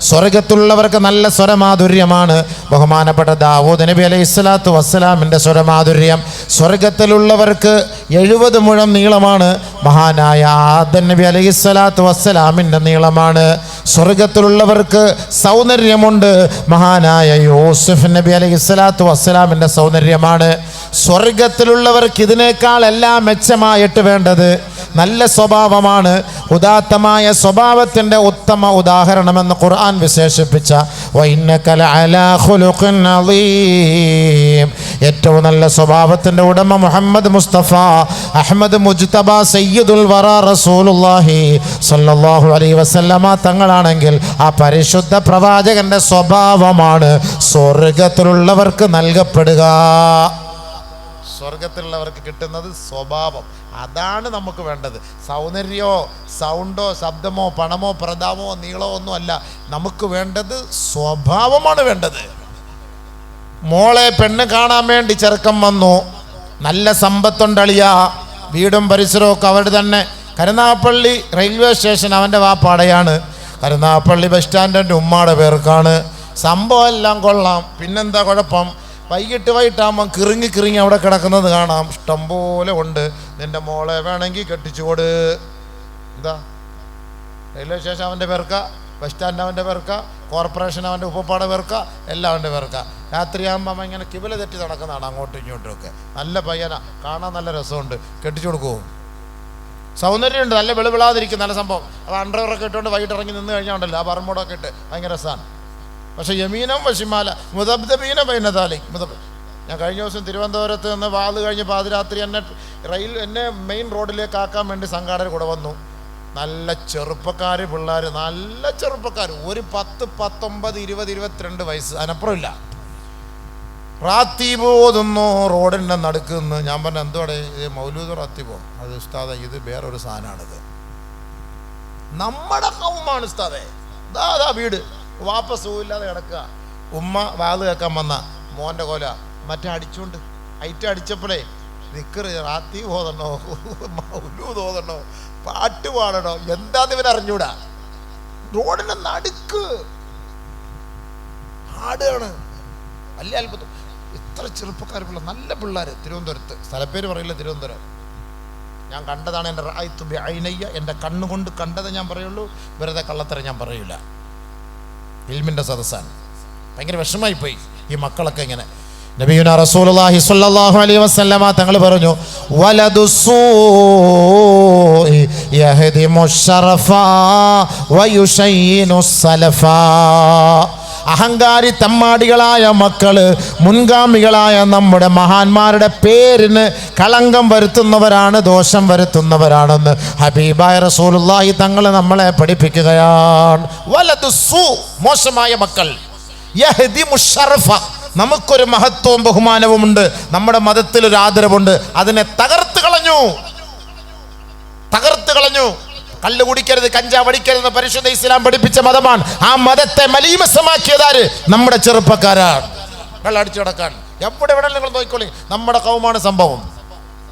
സ്വർഗത്തിലുള്ളവർക്ക് നല്ല സ്വരമാധുര്യമാണ് ബഹുമാനപ്പെട്ട ദാവൂദ് നബി അലൈഹി സ്വലാത്തു വസ്സലാമിന്റെ സ്വരമാധുര്യം. സ്വർഗത്തിലുള്ളവർക്ക് എഴുപത് മുഴം നീളമാണ് മഹാനായ ആദൻ നബി അലൈഹി സ്വലാത്തു വസ്സലാമിന്റെ നീളമാണ്. സ്വർഗത്തിലുള്ളവർക്ക് സൗന്ദര്യമുണ്ട് മഹാനായ യൂസുഫ് നബി അലൈഹി സ്വലാത്തു വസ്സലാമിന്റെ സൗന്ദര്യമാണ്. സ്വർഗത്തിലുള്ളവർക്ക് ഇതിനേക്കാൾ എല്ലാം മെച്ചമായിട്ട് വേണ്ടത് നല്ല സ്വഭാവമാണ് ഉദാത്തമായ സ്വഭാവത്തിന്റെ ഉത്തമ ഉദാഹരണമെന്ന് ഖുർആൻ വിശേഷിപ്പിച്ച. ഏറ്റവും നല്ല സ്വഭാവത്തിന്റെ ഉടമ മുഹമ്മദ് മുസ്തഫ അഹമ്മദ് മുജ്തബ സയ്യിദുൽ വറ റസൂലുള്ളാഹി സല്ലാഹു അലൈഹി വസല്ലമ തങ്ങളാണെങ്കിൽ ആ പരിശുദ്ധ പ്രവാചകന്റെ സ്വഭാവമാണ് സ്വർഗത്തിലുള്ളവർക്ക് നൽകപ്പെടുക സ്വർഗത്തിലുള്ളവർക്ക് കിട്ടുന്നത് സ്വഭാവം. അതാണ് നമുക്ക് വേണ്ടത്. സൗന്ദര്യമോ സൗണ്ടോ ശബ്ദമോ പണമോ പ്രതാപമോ നീളമോ ഒന്നും അല്ല. നമുക്ക് വേണ്ടത് സ്വഭാവമാണ് വേണ്ടത്. മോളെ പെണ്ണ് കാണാൻ വേണ്ടി ചെറുക്കം വന്നു. നല്ല സമ്പത്തുണ്ടളിയ. വീടും പരിസരവും ഒക്കെ അവിടെ തന്നെ. കരുനാഗപ്പള്ളി റെയിൽവേ സ്റ്റേഷൻ അവന്റെ വാപ്പാടയാണ് കരുനാഗപ്പള്ളി ബസ് സ്റ്റാൻഡിന്റെ ഉമ്മാടെ പേർക്കാണ്. സംഭവം എല്ലാം കൊള്ളാം. പിന്നെന്താ കുഴപ്പം? വൈകിട്ട് വൈകിട്ടാകുമ്പം കിറുങ്ങി കിറുങ്ങി അവിടെ കിടക്കുന്നത് കാണാം. ഇഷ്ടം പോലെ ഉണ്ട്. നിന്റെ മോളെ വേണമെങ്കിൽ കെട്ടിച്ചുകൊട്. എന്താ റെയിൽവേ സ്റ്റേഷൻ അവന്റെ പേർക്ക ബസ് സ്റ്റാൻഡ് അവന്റെ പേർക്ക കോർപ്പറേഷൻ അവന്റെ ഉപ്പപ്പാടെ പേർക്ക എല്ലാം അവന്റെ പേർക്ക രാത്രിയാകുമ്പോൾ അവൻ ഇങ്ങനെ കിബില തെറ്റി നടക്കുന്നതാണ് അങ്ങോട്ടും ഇങ്ങോട്ടും ഒക്കെ. നല്ല പയ്യനാ. കാണാൻ നല്ല രസമുണ്ട്. കെട്ടിച്ചു കൊടുക്കുമോ സൗന്ദര്യമുണ്ട്. നല്ല വെളുവിളാതിരിക്കും. നല്ല സംഭവം. അപ്പോൾ അണ്ടർവറൊക്കെ ഇട്ടുകൊണ്ട് വൈകിട്ട് ഇറങ്ങി നിന്ന് കഴിഞ്ഞാൽ ഉണ്ടല്ലോ. ആ പറമ്പോടൊക്കെ ഇട്ട്. ഭയങ്കര രസമാണ് പക്ഷേ യമീനം വശിമാല മുതബ്ദബീന പൈനതാലി മുതബ് ഞാൻ കഴിഞ്ഞ ദിവസം തിരുവനന്തപുരത്ത് നിന്ന് വാത് കഴിഞ്ഞ് പാതിരാത്രി എന്നെ റെയിൽ എന്നെ മെയിൻ റോഡിലേക്ക് ആക്കാൻ വേണ്ടി സംഘാടകർ കൂടെ വന്നു. നല്ല ചെറുപ്പക്കാർ പിള്ളേർ നല്ല ചെറുപ്പക്കാർ ഒരു പത്ത് പത്തൊമ്പത് ഇരുപത് ഇരുപത്തിരണ്ട് വയസ്സ്. അതിനപ്പുറമില്ല റാത്തീബ് ഓതുന്നു റോഡിന്റെ നടുക്ക് നിന്ന്. ഞാൻ പറഞ്ഞ എന്തുവാടെ ഇത് മൗലൂദ് റാത്തീബോ അത് ഉസ്താദ ഇത് വേറൊരു സാധനമാണിത് നമ്മുടെ കൗമാണ് ഉസ്താദേ ദാ വീട്. വാപ്പ സുഖമില്ലാതെ കിടക്കുക. ഉമ്മ വാത് കേൾക്കാൻ വന്ന മോന്റെ കൊല മറ്റേ അടിച്ചുകൊണ്ട് ഐറ്റ അടിച്ചപ്പോഴേ നിക്കറ് റാത്തി ഓതണോ മൗലൂദ് തോന്നണോ? പാട്ട് പാടണോ? എന്താന്ന് ഇവൻ അറിഞ്ഞൂടാ. റോഡിന്റെ നടുക്ക്. ആടുകയാണ് വലിയ അത്ഭുതം. ഇത്ര ചെറുപ്പക്കാർ പിള്ളേർ നല്ല പിള്ളേർ തിരുവനന്തപുരത്ത്. സ്ഥലപ്പേര് പറയില്ല തിരുവനന്തപുരം. ഞാൻ കണ്ടതാണ് എന്റെ റായ്ത്തുബി ഐനയ്യ. എന്റെ കണ്ണുകൊണ്ട് കണ്ടത് ഞാൻ പറയുള്ളൂ. വെറുതെ കള്ളത്തരം ഞാൻ പറയൂല. ഇൽമിന്റെ സദസ്സാണ്. ഭയങ്കര വിഷമായി പോയി ഈ മക്കളൊക്കെ ഇങ്ങനെ. നബിയുന റസൂലുള്ളാഹി സ്വല്ലല്ലാഹു അലൈഹി വസല്ലമ തങ്ങൾ പറഞ്ഞു വലദു സൂഇ യഹ്ദിമു ശറഫ വയുശയ്യിനു സലഫ. അഹങ്കാരി തമ്മാടികളായ മക്കൾ മുൻഗാമികളായ നമ്മുടെ മഹാന്മാരുടെ പേരിന് കളങ്കം വരുത്തുന്നവരാണ് ദോഷം വരുത്തുന്നവരാണെന്ന് ഹബീബായ റസൂലുള്ളാഹി തങ്ങൾ നമ്മളെ പഠിപ്പിക്കുകയാണ്. വലതു സു മോശമായ മക്കൾ. യഹ്ദി മുഷറഫ നമുക്കൊരു മഹത്വവും ബഹുമാനവുമുണ്ട്. നമ്മുടെ മതത്തിൽ ഒരു ആദരവുണ്ട്. അതിനെ തകർത്ത് കളഞ്ഞു. തകർത്ത് കളഞ്ഞു. കള്ളു കുടിക്കരുത് കഞ്ചാവ് അടിക്കരുത് പരിശുദ്ധ ഇസ്ലാം പഠിപ്പിച്ച മതമാണ്. ആ മതത്തെ മലീമസമാക്കിയതാര്? നമ്മുടെ ചെറുപ്പക്കാരാണ്. വെള്ളം അടിച്ചു കിടക്കാൻ എവിടെ എവിടെ നിങ്ങൾ നോക്കിക്കോളി. നമ്മുടെ കൗമാണ് സംഭവം.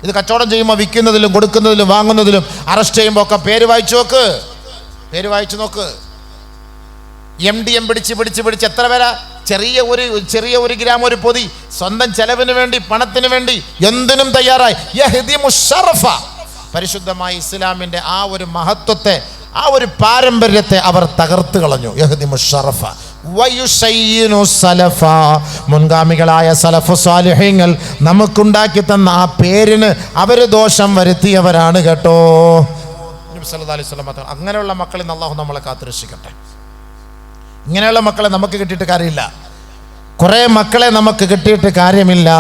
ഇത് കച്ചവടം ചെയ്യുമ്പോൾ വിൽക്കുന്നതിലും കൊടുക്കുന്നതിലും വാങ്ങുന്നതിലും അറസ്റ്റ് ചെയ്യുമ്പോൾ ഒക്കെ പേര് വായിച്ചു നോക്ക്. പേര് വായിച്ചു നോക്ക്. എം ഡി എം പിടിച്ച് പിടിച്ച് പിടിച്ച് എത്ര പേരാ? ചെറിയ ഒരു ചെറിയ ഒരു ഗ്രാം ഒരു പൊതി. സ്വന്തം ചെലവിന് വേണ്ടി പണത്തിന് വേണ്ടി എന്തിനും തയ്യാറായി. പരിശുദ്ധമായ ഇസ്ലാമിന്റെ ആ ഒരു മഹത്വത്തെ ആ ഒരു പാരമ്പര്യത്തെ അവർ തകർത്ത് കളഞ്ഞു. വയുസയ്യിനു സലഫ. മുൻഗാമികളായ സലഫ് സ്വാലിഹ്യങ്ങൾ നമുക്കുണ്ടാക്കി തന്ന ആ പേരിന് അവർ ദോഷം വരുത്തിയവരാണ് കേട്ടോ. അങ്ങനെയുള്ള മക്കളെ അള്ളാഹു നമ്മളെ കാത്തുരക്ഷിക്കട്ടെ. ഇങ്ങനെയുള്ള മക്കളെ നമുക്ക് കിട്ടിയിട്ട് കാര്യമില്ല. കുറേ മക്കളെ നമുക്ക് കിട്ടിയിട്ട് കാര്യമില്ല.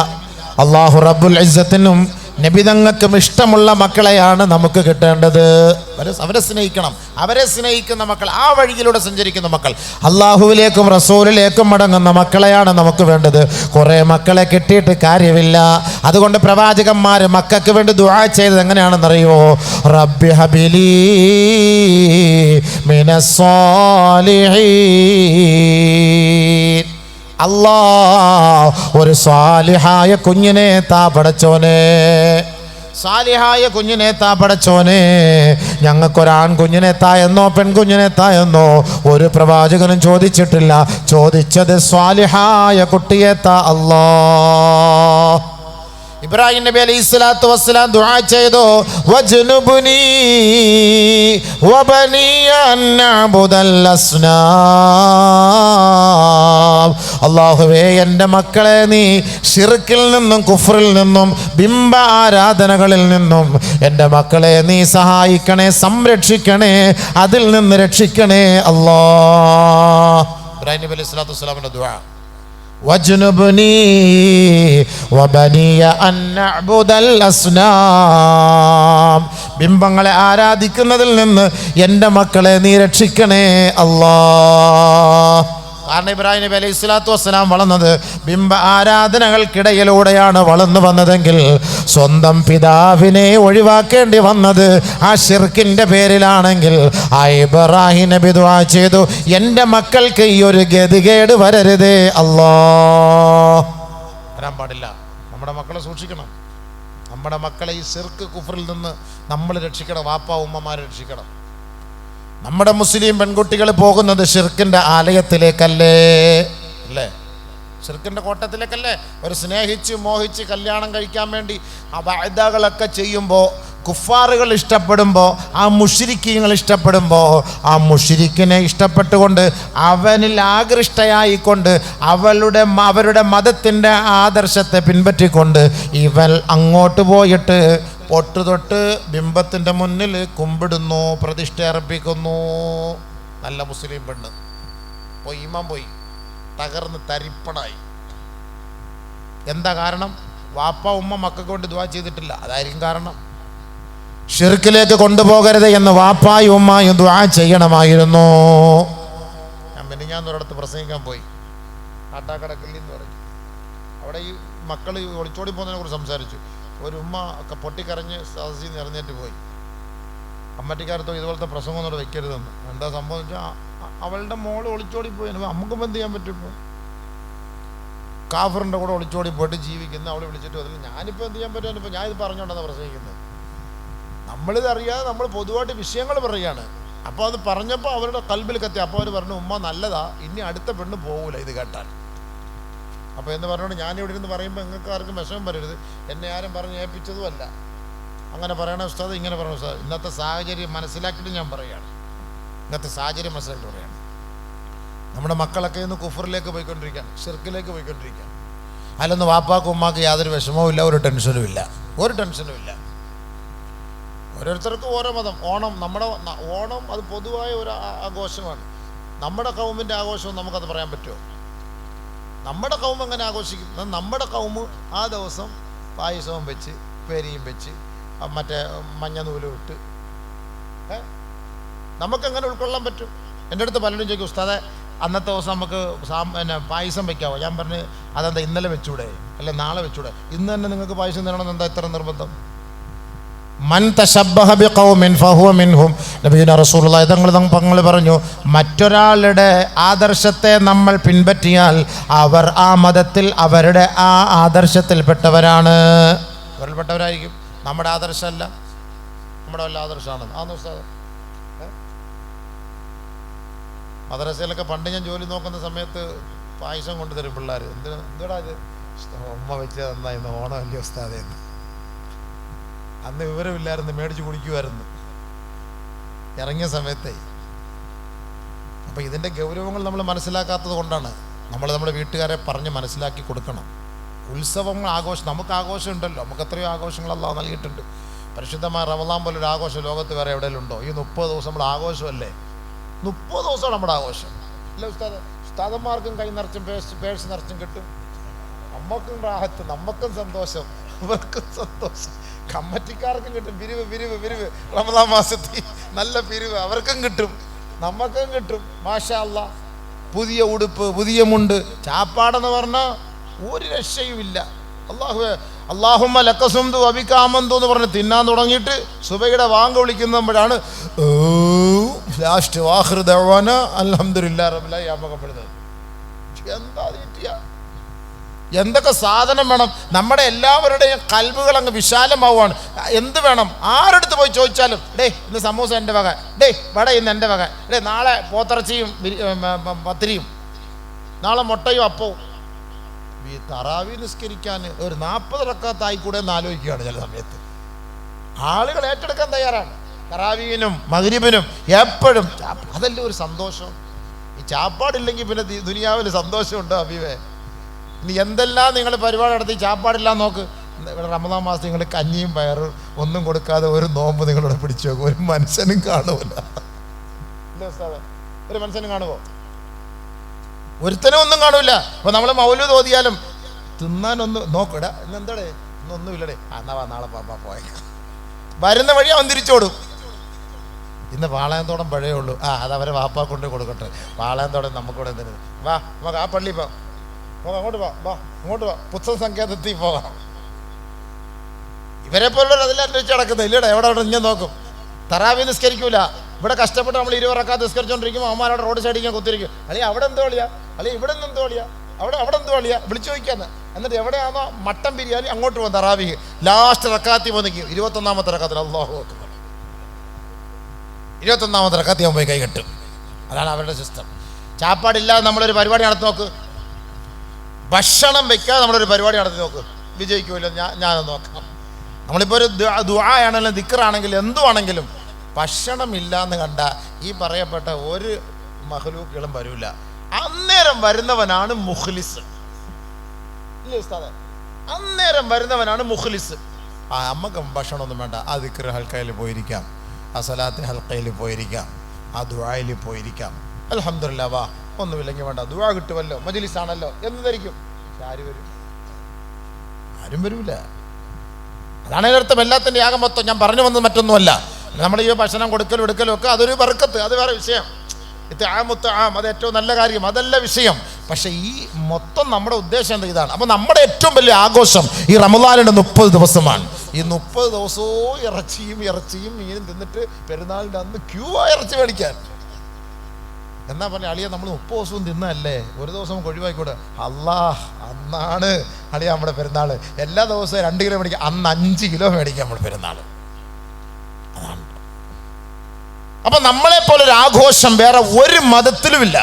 അള്ളാഹു റബ്ബുൽ ഇസ്സത്തിനും നബിതങ്ങൾക്കും ഇഷ്ടമുള്ള മക്കളെയാണ് നമുക്ക് കിട്ടേണ്ടത്. അവരെ അവരെ സ്നേഹിക്കണം. അവരെ സ്നേഹിക്കുന്ന മക്കൾ ആ വഴിയിലൂടെ സഞ്ചരിക്കുന്ന മക്കൾ അള്ളാഹുവിലേക്കും റസൂലിലേക്കും മടങ്ങുന്ന മക്കളെയാണ് നമുക്ക് വേണ്ടത്. കുറേ മക്കളെ കിട്ടിയിട്ട് കാര്യമില്ല. അതുകൊണ്ട് പ്രവാചകന്മാർ മക്കൾക്ക് വേണ്ടി ദുആ ചെയ്തത് എങ്ങനെയാണെന്നറിയോ? റബ്ബി ഹബിലി മിനസ്സാലിഹീൻ അല്ലാ ഒരു സാലിഹായ കുഞ്ഞിനെ താ പടച്ചോനെ. സാലിഹായ കുഞ്ഞിനെ താ പടച്ചോനെ. ഞങ്ങൾക്കൊരാൺ കുഞ്ഞിനെ താ പെൺകുഞ്ഞിനെ താ എന്നോ ഒരു പ്രവാചകനും ചോദിച്ചിട്ടില്ല. ചോദിച്ചത് സ്വാലിഹായ കുട്ടിയെ താ അല്ലാ ഇബ്രാഹിം നബി അലൈഹി സ്വലാത്തു വസ്സലാം ദുആ ചെയ്തു. വജ്നുബ്നി വബനിയ അൻ നഅബുദൽ അസ്നാം. അല്ലാഹുവേ എന്റെ മക്കളെ നീ ഷിർക്കിൽ നിന്നും കുഫറിൽ നിന്നും ബിംബ ആരാധനകളിൽ നിന്നും എന്റെ മക്കളെ നീ സഹായിക്കണേ സംരക്ഷിക്കണേ അതിൽ നിന്ന് രക്ഷിക്കണേ. അല്ലാ ഇബ്രാഹിം നബി അലൈഹി സ്വലാത്തു വസ്സലാമിന്റെ ദുആ. ബിംബങ്ങളെ ആരാധിക്കുന്നതിൽ നിന്ന് എന്റെ മക്കളെ നീ രക്ഷിക്കണേ അല്ലാ കാരണം ഇബ്രാഹിം നബി അലൈഹി സ്വലാത്തു വസ്സലാം വളർന്നത് ബിംബ ആരാധനകൾക്കിടയിലൂടെയാണ് വളർന്നു വന്നതെങ്കിൽ സ്വന്തം പിതാവിനെ ഒഴിവാക്കേണ്ടി വന്നത് ആ ഷിർക്കിന്റെ പേരിലാണെങ്കിൽ ആ ഇബ്രാഹിം നബി ദുആ ചെയ്തു. എന്റെ മക്കൾക്ക് ഈ ഒരു ഗതികേട് വരരുതേ. അല്ലോ. വരാൻ പാടില്ല. നമ്മുടെ മക്കളെ സൂക്ഷിക്കണം. നമ്മുടെ മക്കളെ ഈ സിർക്ക് കുഫറിൽ നിന്ന് നമ്മൾ രക്ഷിക്കണം. വാപ്പ ഉമ്മമാരെ രക്ഷിക്കണം. നമ്മുടെ മുസ്ലിം പെൺകുട്ടികൾ പോകുന്നത് ഷിർക്കിന്റെ ആലയത്തിലേക്കല്ലേ? അല്ലേ? ഷിർക്കിന്റെ കോട്ടത്തിലേക്കല്ലേ? ഒരു സ്നേഹിച്ച് മോഹിച്ച് കല്യാണം കഴിക്കാൻ വേണ്ടി ആ വായ്ദകളൊക്കെ ചെയ്യുമ്പോൾ കുഫാറുകൾ ഇഷ്ടപ്പെടുമ്പോൾ ആ മുഷിരിക്കീങ്ങൾ ഇഷ്ടപ്പെടുമ്പോൾ ആ മുഷിരിക്കിനെ ഇഷ്ടപ്പെട്ടുകൊണ്ട് അവനിൽ ആകൃഷ്ടയായിക്കൊണ്ട് അവളുടെ അവരുടെ മതത്തിന്റെ ആദർശത്തെ പിൻപറ്റിക്കൊണ്ട് ഇവൻ അങ്ങോട്ട് പോയിട്ട് പൊട്ട് തൊട്ട് ബിംബത്തിന്റെ മുന്നിൽ കുമ്പിടുന്നു പ്രതിഷ്ഠ അർപ്പിക്കുന്നു നല്ല മുസ്ലിം പെണ്ണ്. പോയി ഇമാൻ പോയി. തകർന്ന് തരിപ്പണായി. എന്താ കാരണം? വാപ്പ ഉമ്മ മക്കൾക്ക് കൊണ്ട് ദുവാ ചെയ്തിട്ടില്ല. അതായിരിക്കും കാരണം. ഷിർക്കിലേക്ക് കൊണ്ടുപോകരുത് എന്ന് വാപ്പായും ഉമ്മായും ദ്വാ ചെയ്യണമായിരുന്നു. ഞാൻ പിന്നെ ഞാൻ ഒരിടത്ത് പ്രസംഗിക്കാൻ പോയി. കാട്ടാക്കടക്കില്ലെന്ന് പറഞ്ഞു. അവിടെ ഈ മക്കൾ ഒളിച്ചോടി പോകുന്നതിനെ കുറിച്ച് സംസാരിച്ചു. ഒരു ഉമ്മ ഒക്കെ പൊട്ടിക്കരഞ്ഞ് സദസ്സിൽ നിന്ന് ഇറങ്ങിയിട്ട് പോയി. അമ്മറ്റിക്കാരത്തോ ഇതുപോലത്തെ പ്രസംഗം ഒന്നും വെക്കരുതെന്ന്. എന്താ സംഭവം വെച്ചാൽ അവളുടെ മോൾ ഒളിച്ചോടി പോയി നമുക്ക് എന്ത് ചെയ്യാൻ പറ്റും കാഫറിന്റെ കൂടെ ഒളിച്ചോടി പോയിട്ട് ജീവിക്കുന്ന അവളെ വിളിച്ചിട്ട് വന്നില്ല. ഞാനിപ്പോൾ എന്ത് ചെയ്യാൻ പറ്റും ഇപ്പോൾ ഞാനിത് പറഞ്ഞുകൊണ്ടാണ് പ്രസംഗിക്കുന്നത്. നമ്മളിത് അറിയാതെ നമ്മൾ പൊതുവായിട്ട് വിഷയങ്ങൾ പറയുകയാണ്. അപ്പോൾ അത് പറഞ്ഞപ്പോൾ അവരുടെ കൽബിൽ കത്തി. അപ്പോൾ അവർ പറഞ്ഞു ഉമ്മ നല്ലതാ. ഇനി അടുത്ത പെണ്ണ് പോകൂല ഇത് കേട്ടാൽ. അപ്പോൾ എന്ന് പറഞ്ഞുകൊണ്ട് ഞാനിവിടെ ഇരുന്ന് പറയുമ്പോൾ നിങ്ങൾക്ക് ആർക്കും വിഷമം വരരുത്. എന്നെ ആരും പറഞ്ഞ് ഏൽപ്പിച്ചതുമല്ല അങ്ങനെ പറയണ ഉസ്താദ് ഇങ്ങനെ പറയണ ഉസ്താദ് ഇന്നത്തെ സാഹചര്യം മനസ്സിലാക്കിയിട്ട് ഞാൻ പറയുകയാണ് ഇന്നത്തെ സാഹചര്യം മനസ്സിലാക്കിയിട്ട് പറയുകയാണ് നമ്മുടെ മക്കളൊക്കെ ഇന്ന് കുഫറിലേക്ക് പോയിക്കൊണ്ടിരിക്കുകയാണ് ഷിർക്കിലേക്ക് പോയിക്കൊണ്ടിരിക്കുകയാണ്. അതിലൊന്നും വാപ്പാക്കും ഉമ്മാക്കും യാതൊരു വിഷമവും ഇല്ല ഒരു ടെൻഷനും ഇല്ല. ഒരു ടെൻഷനും ഇല്ല. ഓരോരുത്തർക്കും ഓരോ മതം. ഓണം നമ്മുടെ ഓണം അത് പൊതുവായ ഒരു ആഘോഷമാണ്. നമ്മുടെ കൗമിന്റെ ആഘോഷം നമുക്കത് പറയാൻ പറ്റുമോ? നമ്മുടെ കൗമ് അങ്ങനെ ആഘോഷിക്കും നമ്മുടെ കൗമ് ആ ദിവസം പായസവും വെച്ച് പേരിയും വെച്ച് മറ്റേ മഞ്ഞ നൂലും ഇട്ട്? നമുക്കെങ്ങനെ ഉൾക്കൊള്ളാൻ പറ്റും. എന്റെ അടുത്ത് പലരും ചോദിക്കും ഉസ്താദെ അന്നത്തെ ദിവസം നമുക്ക് പിന്നെ പായസം വെക്കാവോ? ഞാൻ പറഞ്ഞ് അതെന്താ ഇന്നലെ വെച്ചൂടെ? അല്ലെ നാളെ വെച്ചൂടെ? ഇന്ന് തന്നെ നിങ്ങൾക്ക് പായസം തരണമെന്ന് എന്താ ഇത്ര നിർബന്ധം? നബിയുന റസൂലുള്ളാഹി തങ്ങൾ തങ്ങൾ പറഞ്ഞു മറ്റൊരാളുടെ ആദർശത്തെ നമ്മൾ പിൻപറ്റിയാൽ അവർ ആ മതത്തിൽ അവരുടെ ആ ആദർശത്തിൽപ്പെട്ടവരാണ്. അവരിൽപ്പെട്ടവരായിരിക്കും നമ്മുടെ ആദർശമല്ല. നമ്മുടെ വല്ല ആദർശമാണ് ഉസ്താദ്? മദ്രസയിലൊക്കെ പണ്ട് ഞാൻ ജോലി നോക്കുന്ന സമയത്ത് പായസം കൊണ്ടുതരും പിള്ളേർ എന്തിനാ? എന്തിനാ ഇത്? ഉമ്മ വെച്ച് ഓണം ഓണമല്ലേ ഉസ്താദേ അന്ന് വിവരമില്ലായിരുന്നു മേടിച്ച് കുടിക്കുമായിരുന്നു ഇറങ്ങിയ സമയത്തെ. അപ്പം ഇതിന്റെ ഗൗരവങ്ങൾ നമ്മൾ മനസ്സിലാക്കാത്തത് കൊണ്ടാണ് നമ്മൾ നമ്മുടെ വീട്ടുകാരെ പറഞ്ഞ് മനസ്സിലാക്കി കൊടുക്കണം. ഉത്സവങ്ങൾ ആഘോഷം നമുക്ക് ആഘോഷം ഉണ്ടല്ലോ. നമുക്ക് എത്രയോ ആഘോഷങ്ങൾ നൽകിയിട്ടുണ്ട്. പരിശുദ്ധമായ റമദാൻ പോലൊരു ആഘോഷം ലോകത്ത് വേറെ എവിടെയെങ്കിലും ഉണ്ടോ? ഈ മുപ്പത് ദിവസം നമ്മൾ ആഘോഷമല്ലേ? മുപ്പത് ദിവസമാണ് നമ്മുടെ ആഘോഷം. അല്ല ഉസ്താദ് ഉസ്താദന്മാർക്കും കൈ നിറച്ചും പേഴ്സ് പേഴ്സ് നിറച്ചും കിട്ടും. നമുക്കും റാഹത്ത് നമുക്കും സന്തോഷം അവർക്കും സന്തോഷം. കമ്മറ്റിക്കാർക്കും കിട്ടും. പിരിവ് പിരിവ് പിരിവ്. റമദാം മാസത്തിൽ നല്ല പിരിവ് അവർക്കും കിട്ടും. നമുക്കും കിട്ടും. മാഷാ പുതിയ ഉടുപ്പ് പുതിയ മുണ്ട് ചാപ്പാടെന്ന് പറഞ്ഞാൽ ഒരു രക്ഷയുമില്ല. അള്ളാഹു അള്ളാഹുമ്മ ലക്കസുന്തു അബിക്കാമന്തു എന്ന് പറഞ്ഞ് തിന്നാൻ തുടങ്ങിയിട്ട് സുബയുടെ വാങ്ക് വിളിക്കുമ്പോഴാണ് ലാസ്റ്റ് വാഹൃ ദവാന അലഹമില്ല റബിലായി യാമകപ്പെടുന്നത് എന്താ തീറ്റിയ എന്തൊക്കെ സാധനം വേണം? നമ്മുടെ എല്ലാവരുടെയും കൽവുകൾ അങ്ങ് വിശാലമാവുകയാണ്. എന്ത് വേണം? ആരെടുത്ത് പോയി ചോദിച്ചാലും ഡേ ഇന്ന് സമൂസ എന്റെ വക. ഡേ വട ഇന്ന് എന്റെ വക. ഡേ നാളെ പോത്തിറച്ചിയും പത്തിരിയും. നാളെ മുട്ടയും അപ്പവും. ഈ തറാവി നിസ്കരിക്കാൻ ഒരു നാൽപ്പത് റക്കാത്തായി കൂടെ എന്ന് ആലോചിക്കുകയാണ് ചില സമയത്ത്. ആളുകൾ ഏറ്റെടുക്കാൻ തയ്യാറാണ്. തറാവീനും മഗ്രിബിനും എപ്പോഴും അതല്ലേ ഒരു സന്തോഷം? ഈ ചാപ്പാടില്ലെങ്കിൽ പിന്നെ ദുനിയാവിൽ സന്തോഷമുണ്ടോ അബീവേ ഇനി എന്തെല്ലാം നിങ്ങൾ പരിപാടി നടത്തി ചാപ്പാടില്ല നോക്ക്. ഇവിടെ റമദാൻ മാസം നിങ്ങൾ കഞ്ഞിയും പയറും ഒന്നും കൊടുക്കാതെ ഒരു നോമ്പ് നിങ്ങളിവിടെ പിടിച്ചു നോക്കും ഒരു മനുഷ്യനും കാണൂല. ഇല്ലേ ഒരു മനുഷ്യനും കാണുമോ ഒരുത്തനും ഒന്നും കാണൂല. അപ്പൊ നമ്മൾ മൗലു തോതിയാലും തിന്നാനൊന്നും നോക്കടാ ഇന്നെന്താടേ ഇന്നൊന്നുമില്ലടേ എന്നാ വാ നാളെ പാപ്പ പോയ. വരുന്ന വഴി അവൻ തിരിച്ചോടും ഇന്ന് പാളയന്തോടം പഴയേ ഉള്ളൂ. ആ അത് അവരെ വാപ്പാ കൊണ്ട് കൊടുക്കട്ടെ. പാളയന്തോടം നമുക്കിവിടെ എന്തിനു? വാ നമുക്ക് ആ പള്ളി പോ. അങ്ങോട്ട് വാ വാ അങ്ങോട്ട് വാ. പുസ്തക സങ്കേതത്തിൽ പോകാം. ഇവരെ പോലുള്ളവർ അതിൽ അന്വേഷിച്ച് നടക്കുന്നത് ഇല്ലടാ എവിടെ അവിടെ ഞാൻ നോക്കും. തറാവി നിസ്കരിക്കൂല. ഇവിടെ കഷ്ടപ്പെട്ട് നമ്മൾ ഇരുവറക്കാത്ത് നിസ്കരിച്ചോണ്ടിരിക്കുമ്പോൾ അമ്മമാരോട് റോഡ് സൈഡിൽ കുത്തിരിക്കും അല്ലെങ്കിൽ അവിടെ എന്തോ കളിയാ അല്ലെങ്കിൽ ഇവിടെ നിന്ന് എന്തോ കളിയാ അവിടെ അവിടെ എന്തോ കളിയാ വിളിച്ചു ചോദിക്കാന്ന്. എന്നിട്ട് എവിടെയാണോ മട്ടൻ ബിരിയാണി അങ്ങോട്ട് പോകും തറാവി ലാസ്റ്റ് റക്കാത്തി പോയി നിൽക്കും. ഇരുപത്തൊന്നാമത്തെ റക്കാത്തിൽ. അള്ളാഹു അക്ബർ. ഇരുപത്തൊന്നാമത്തെ റക്കാത്തി പോയി കൈ കെട്ടും. അതാണ് അവരുടെ സിസ്റ്റം ചാപ്പാടില്ലാതെ നമ്മളൊരു പരിപാടി നടത്തി നോക്ക്. ഭക്ഷണം വെക്കാതെ നമ്മളൊരു പരിപാടി നടത്തി നോക്ക്. വിജയിക്കുമല്ലോ ഞാൻ ഞാനത് നോക്കാം. നമ്മളിപ്പോൾ ഒരു ദുആയാണെങ്കിലും ദിക്കറാണെങ്കിലും എന്തുവാണെങ്കിലും ഭക്ഷണമില്ല എന്ന് കണ്ട ഈ പറയപ്പെട്ട ഒരു മഹലൂക്കുകളും വരൂല. അന്നേരം വരുന്നവനാണ് മുഖ്ലിസ്. അന്നേരം വരുന്നവനാണ് മുഖ്ലിസ്. ആ അമ്മയ്ക്ക് ഭക്ഷണമൊന്നും വേണ്ട. ആ ദിക്കർ ഹൽക്കയിൽ പോയിരിക്കാം. ആ ഹൽക്കയിൽ പോയിരിക്കാം. ആ ദുആയിൽ പോയിരിക്കാം. അലഹമില്ല വാ. ഒന്നുമില്ലെങ്കിൽ വേണ്ട. ദുആ കിട്ടുമല്ലോ. മജ്ലിസ് ആണല്ലോ എന്ന് ധരിക്കും. ആര് വരും. ആരും വരൂല. അതാണ് ഇതിനർത്ഥം എല്ലാത്തിന്റെ യാഗം മൊത്തം ഞാൻ പറഞ്ഞു വന്നത് മറ്റൊന്നുമല്ല. നമ്മൾ ഈ ഭക്ഷണം കൊടുക്കലും എടുക്കലും ഒക്കെ അതൊരു വർക്കത്ത്. അത് വേറെ വിഷയം. ഇത് ആ ആമുത്ത് ആം അത് ഏറ്റവും നല്ല കാര്യം. അതല്ല വിഷയം. പക്ഷേ ഈ മൊത്തം നമ്മുടെ ഉദ്ദേശം എന്താ? ഇതാണ്. അപ്പം നമ്മുടെ ഏറ്റവും വലിയ ആഘോഷം ഈ റമദാനിന്റെ മുപ്പത് ദിവസമാണ്. ഈ മുപ്പത് ദിവസവും ഇറച്ചിയും ഇറച്ചിയും മീനും തിന്നിട്ട് പെരുന്നാളിന്റെ അന്ന് ക്യൂ ഇറച്ചി മേടിക്കാൻ? എന്നാ പറഞ്ഞ അളിയ നമ്മൾ മുപ്പത് ദിവസവും തിന്നല്ലേ? ഒരു ദിവസം നമുക്ക് ഒഴിവാക്കിക്കൂടെ? അല്ലാ അന്നാണ് അളിയ നമ്മുടെ പെരുന്നാൾ എല്ലാ ദിവസവും രണ്ട് കിലോ മേടിക്കുക അന്ന് അഞ്ച് കിലോ മേടിക്കുക നമ്മുടെ പെരുന്നാൾ അപ്പൊ നമ്മളെ പോലെ ഒരു ആഘോഷം വേറെ ഒരു മതത്തിലുമില്ല.